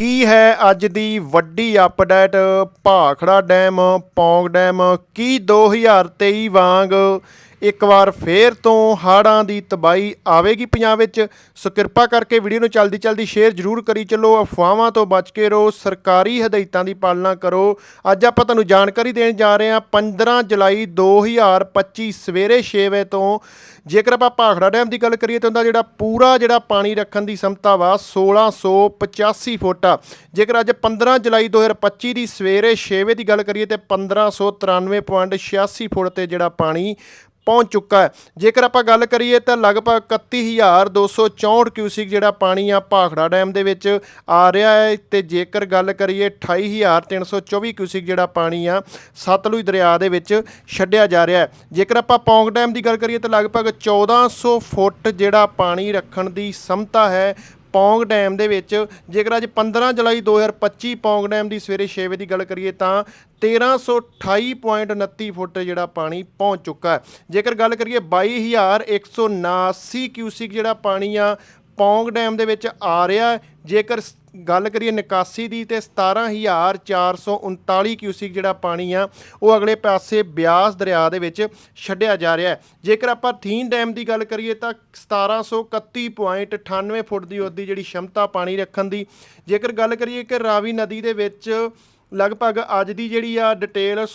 ਕੀ ਹੈ ਅੱਜ ਦੀ ਵੱਡੀ update? Bhakra dam Pong dam ਕੀ 2023 ਵਾਂਗ ਇੱਕ ਵਾਰ ਫੇਰ ਤੋਂ ਹਾੜਾਂ ਦੀ ਤਬਾਈ ਆਵੇਗੀ ਪੰਜਾਬ ਵਿੱਚ। ਸੋ ਕਿਰਪਾ ਕਰਕੇ ਵੀਡੀਓ ਨੂੰ ਜਲਦੀ ਜਲਦੀ ਸ਼ੇਅਰ ਜ਼ਰੂਰ ਕਰੀ ਚੱਲੋ। ਅਫਵਾਹਾਂ ਤੋਂ ਬਚ ਕੇ ਰਹੋ, ਸਰਕਾਰੀ ਹਦਾਇਤਾਂ ਦੀ ਪਾਲਣਾ ਕਰੋ। ਅੱਜ ਆਪਾਂ ਤੁਹਾਨੂੰ ਜਾਣਕਾਰੀ ਦੇਣ ਜਾ ਰਹੇ ਹਾਂ 15 ਜੁਲਾਈ 2025 ਸਵੇਰੇ 6 ਵਜੇ ਤੋਂ। ਜੇਕਰ ਆਪਾਂ ਭਾਖੜਾ ਡੈਮ ਦੀ ਗੱਲ ਕਰੀਏ ਤਾਂ ਉਹਦਾ ਜਿਹੜਾ ਪੂਰਾ ਜਿਹੜਾ ਪਾਣੀ ਰੱਖਣ ਦੀ ਸਮਤਾ ਵਾ 1685 ਫੁੱਟ ਆ। ਜੇਕਰ ਅੱਜ 15 ਜੁਲਾਈ 2025 ਦੀ ਸਵੇਰੇ 6 ਵਜੇ ਦੀ ਗੱਲ ਕਰੀਏ ਤੇ 1593.86 ਫੁੱਟ ਤੇ ਜਿਹੜਾ ਪਾਣੀ ਪਹੁੰਚ ਚੁੱਕਾ ਹੈ। ਜੇਕਰ ਆਪਾਂ ਗੱਲ ਕਰੀਏ ਤਾਂ ਲਗਭਗ 31264 ਕਿਊਸਿਕ ਜਿਹੜਾ ਪਾਣੀ ਆ ਭਾਖੜਾ ਡੈਮ ਦੇ ਵਿੱਚ ਆ ਰਿਹਾ ਹੈ ਤੇ ਜੇਕਰ ਗੱਲ ਕਰੀਏ 28324 ਕਿਊਸਿਕ ਜਿਹੜਾ ਪਾਣੀ ਆ ਸਤਲੁਜ ਦਰਿਆ ਦੇ ਵਿੱਚ ਛੱਡਿਆ ਜਾ ਰਿਹਾ ਹੈ। ਜੇਕਰ ਆਪਾਂ ਪੌਂਗ ਡੈਮ ਦੀ ਗੱਲ ਕਰੀਏ ਤਾਂ ਲਗਭਗ 1400 ਫੁੱਟ ਜਿਹੜਾ ਪਾਣੀ ਰੱਖਣ ਦੀ ਸਮਤਾ ਹੈ ਪੌਂਗ ਡੈਮ ਦੇ ਵਿੱਚ। ਜੇਕਰ ਅੱਜ 15 ਜੁਲਾਈ 2025 ਪੌਂਗ ਡੈਮ ਦੀ ਸਵੇਰੇ 6 ਵਜੇ ਦੀ ਗੱਲ ਕਰੀਏ ਤਾਂ 1328.29 ਫੁੱਟ ਜਿਹੜਾ ਪਾਣੀ ਪਹੁੰਚ ਚੁੱਕਾ ਹੈ। ਜੇਕਰ ਗੱਲ ਕਰੀਏ 22179 ਕਿਊਸਿਕ ਜਿਹੜਾ ਪਾਣੀ ਆ, ਪੌਂਗ ਡੈਮ ਦੇ ਵਿੱਚ ਆ ਰਿਹਾ ਜੇਕਰ ਗੱਲ ਕਰੀਏ ਨਿਕਾਸੀ ਦੀ ਤੇ 17439 ਕਿਊਸਿਕ ਜਿਹੜਾ ਪਾਣੀ ਆ, ਉਹ ਅਗਲੇ ਪਾਸੇ ਬਿਆਸ ਦਰਿਆ ਦੇ ਵਿੱਚ ਛੱਡਿਆ ਜਾ ਰਿਹਾ ਹੈ। ਜੇਕਰ ਆਪਾਂ ਥੀਨ ਡੈਮ ਦੀ ਗੱਲ ਕਰੀਏ ਤਾਂ 1731.98 ਫੁੱਟ ਦੀ ਉਹਦੀ ਜਿਹੜੀ ਸ਼ਮਤਾ ਪਾਣੀ ਰੱਖਣ ਦੀ। ਜੇਕਰ ਗੱਲ ਕਰੀਏ ਕਿ ਰਾਵੀ ਨਦੀ ਦੇ ਵਿੱਚ ਲਗਭਗ ਅੱਜ ਦੀ ਜਿਹੜੀ ਆ ਡਿਟੇਲ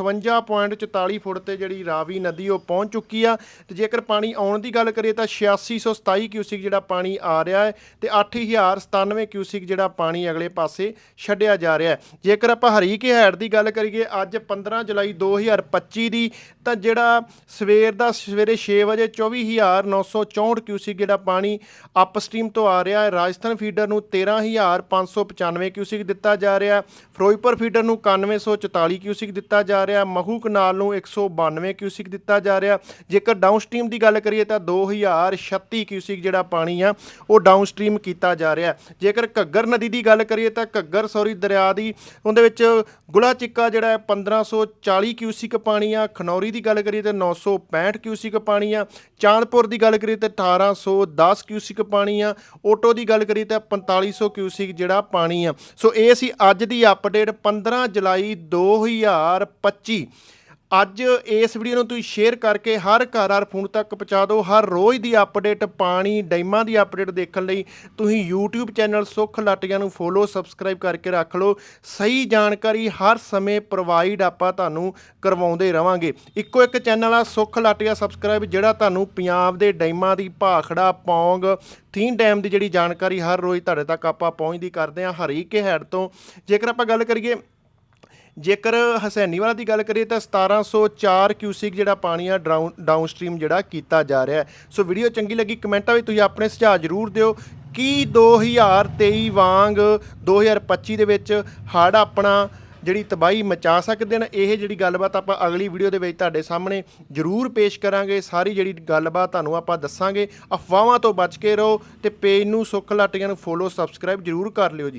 1658.44 ਫੁੱਟ ਤੇ ਜਿਹੜੀ ਰਾਵੀ ਨਦੀ ਉਹ ਪਹੁੰਚ ਚੁੱਕੀ ਆ। ਤੇ ਜੇਕਰ ਪਾਣੀ ਆਉਣ ਦੀ ਗੱਲ ਕਰੀਏ ਤਾਂ 8627 ਕਿਊਸਿਕ ਜਿਹੜਾ ਪਾਣੀ ਆ ਰਿਹਾ ਹੈ ਤੇ 8097 ਕਿਊਸਿਕ ਜਿਹੜਾ ਪਾਣੀ ਅਗਲੇ ਪਾਸੇ ਛੱਡਿਆ ਜਾ ਰਿਹਾ ਹੈ। ਜੇਕਰ ਆਪਾਂ ਹਰੀਕੇ ਹੈਡ ਦੀ ਗੱਲ ਕਰੀਏ, ਅੱਜ 15 ਜੁਲਾਈ 2025 ਦੀ, ਤਾਂ ਜਿਹੜਾ ਸਵੇਰ ਦਾ ਸਵੇਰੇ 6 ਵਜੇ 24964 ਕਿਊਸਿਕ ਜਿਹੜਾ ਪਾਣੀ ਅਪਸਟ੍ਰੀਮ ਤੋਂ ਆ ਰਿਹਾ ਹੈ। ਰਾਜਸਥਾਨ ਫੀਡਰ ਨੂੰ 13595 ਕਿਊਸਿਕ ਦਿੱਤਾ ਜਾ ਰਿਹਾ ਫਿਰੋਜ਼ਪੁਰ ਫੀਡਰ ਨੂੰ 9144 ਕਿਊਸਿਕ ਦਿੱਤਾ ਜਾ ਰਿਹਾ। ਮਹੂ ਕਨਾਲ ਨੂੰ 192 ਕਿਊਸਿਕ ਦਿੱਤਾ ਜਾ ਰਿਹਾ। ਜੇਕਰ ਡਾਊਨਸਟ੍ਰੀਮ ਦੀ ਗੱਲ ਕਰੀਏ ਤਾਂ 2036 ਕਿਊਸਿਕ ਜਿਹੜਾ ਪਾਣੀ ਆ, ਉਹ ਡਾਊਨਸਟ੍ਰੀਮ ਕੀਤਾ ਜਾ ਰਿਹਾ। ਜੇਕਰ ਘੱਗਰ ਨਦੀ ਦੀ ਗੱਲ ਕਰੀਏ ਤਾਂ ਘੱਗਰ ਸੌਰੀ ਦਰਿਆ ਦੀ, ਉਹਦੇ ਵਿੱਚ ਗੁਲਾ ਚਿੱਕਾ ਜਿਹੜਾ 1540 ਕਿਊਸਿਕ ਪਾਣੀ ਆ। ਖਨੌਰੀ ਦੀ ਗੱਲ ਕਰੀਏ ਤਾਂ 965 ਕਿਊਸਿਕ ਪਾਣੀ ਆ। ਚਾਂਦਪੁਰ ਦੀ ਗੱਲ ਕਰੀਏ ਤਾਂ 1810 ਕਿਊਸਿਕ ਪਾਣੀ ਆ। ਓਟੋ ਦੀ ਗੱਲ ਕਰੀਏ ਤਾਂ 4500 ਕਿਊਸਿਕ ਜਿਹੜਾ ਪਾਣੀ ਆ। ਸੋ ਇਹ ਸੀ ਅੱਜ ਦੀ ਅਪਡੇਟ 15 ਜੁਲਾਈ 2025 ਅੱਜ ਇਸ ਵੀਡੀਓ ਨੂੰ ਤੁਸੀਂ ਸ਼ੇਅਰ ਕਰਕੇ ਹਰ ਘਰ ਹਰ ਫੋਨ ਤੱਕ ਪਹੁੰਚਾ ਦਿਓ। ਹਰ ਰੋਜ਼ ਦੀ ਅਪਡੇਟ ਪਾਣੀ, ਡੈਮਾਂ ਦੀ ਅਪਡੇਟ ਦੇਖਣ ਲਈ ਤੁਸੀਂ YouTube ਚੈਨਲ ਸੁੱਖ ਲਾਟੀਆਂ ਨੂੰ ਫੋਲੋ ਸਬਸਕ੍ਰਾਈਬ ਕਰਕੇ ਰੱਖ ਲਓ। ਸਹੀ ਜਾਣਕਾਰੀ ਹਰ ਸਮੇਂ ਪ੍ਰੋਵਾਈਡ ਆਪਾਂ ਤੁਹਾਨੂੰ ਕਰਵਾਉਂਦੇ ਰਵਾਂਗੇ। ਇੱਕੋ ਇੱਕ ਚੈਨਲ ਆ, ਸੁੱਖ ਲਾਟੀਆਂ ਸਬਸਕ੍ਰਾਈਬ ਜਿਹੜਾ ਤੁਹਾਨੂੰ ਪੰਜਾਬ ਦੇ ਡੈਮਾਂ ਦੀ ਭਾਖੜਾ, ਪੌਂਗ ਥੀਨ ਡੈਮ ਦੀ ਜਿਹੜੀ ਜਾਣਕਾਰੀ ਹਰ ਰੋਜ਼ ਤੁਹਾਡੇ ਤੱਕ ਆਪਾਂ ਪਹੁੰਚਦੀ ਕਰਦੇ ਹਾਂ ਹਰੀਕੇ ਹੈਡ ਤੋਂ। ਜੇਕਰ ਆਪਾਂ ਗੱਲ ਕਰੀਏ ਜੇਕਰ ਹਸੈਨੀਵਾਲਾ ਦੀ ਗੱਲ ਕਰੀਏ ਤਾਂ 1704 ਕਿਊਸਿਕ ਜਿਹੜਾ ਪਾਣੀ ਆ ਡਾਊਨ ਡਾਊਨਸਟ੍ਰੀਮ ਜਿਹੜਾ ਕੀਤਾ ਜਾ ਰਿਹਾ ਸੋ ਵੀਡੀਓ ਚੰਗੀ ਲੱਗੀ, ਕਮੈਂਟਾਂ ਵਿੱਚ ਤੁਸੀਂ ਆਪਣੇ ਸੁਝਾਅ ਜ਼ਰੂਰ ਦਿਓ। ਕੀ 2023 ਵਾਂਗ 2025 ਦੇ ਵਿੱਚ ਹੜ੍ਹ ਆਪਣਾ ਜਿਹੜੀ ਤਬਾਹੀ ਮਚਾ ਸਕਦੇ ਨੇ ਇਹ ਜਿਹੜੀ ਗੱਲਬਾਤ ਆਪਾਂ ਅਗਲੀ ਵੀਡੀਓ ਦੇ ਵਿੱਚ ਤੁਹਾਡੇ ਸਾਹਮਣੇ ਜ਼ਰੂਰ ਪੇਸ਼ ਕਰਾਂਗੇ। ਸਾਰੀ ਜਿਹੜੀ ਗੱਲਬਾਤ ਤੁਹਾਨੂੰ ਆਪਾਂ ਦੱਸਾਂਗੇ। ਅਫਵਾਹਾਂ ਤੋਂ ਬਚ ਕੇ ਰਹੋ ਤੇ ਪੇਜ ਨੂੰ ਸੁੱਖ ਲਾਟੀਆਂ ਨੂੰ ਫੋਲੋ ਸਬਸਕ੍ਰਾਈਬ ਜ਼ਰੂਰ ਕਰ ਲਿਓ ਜੀ।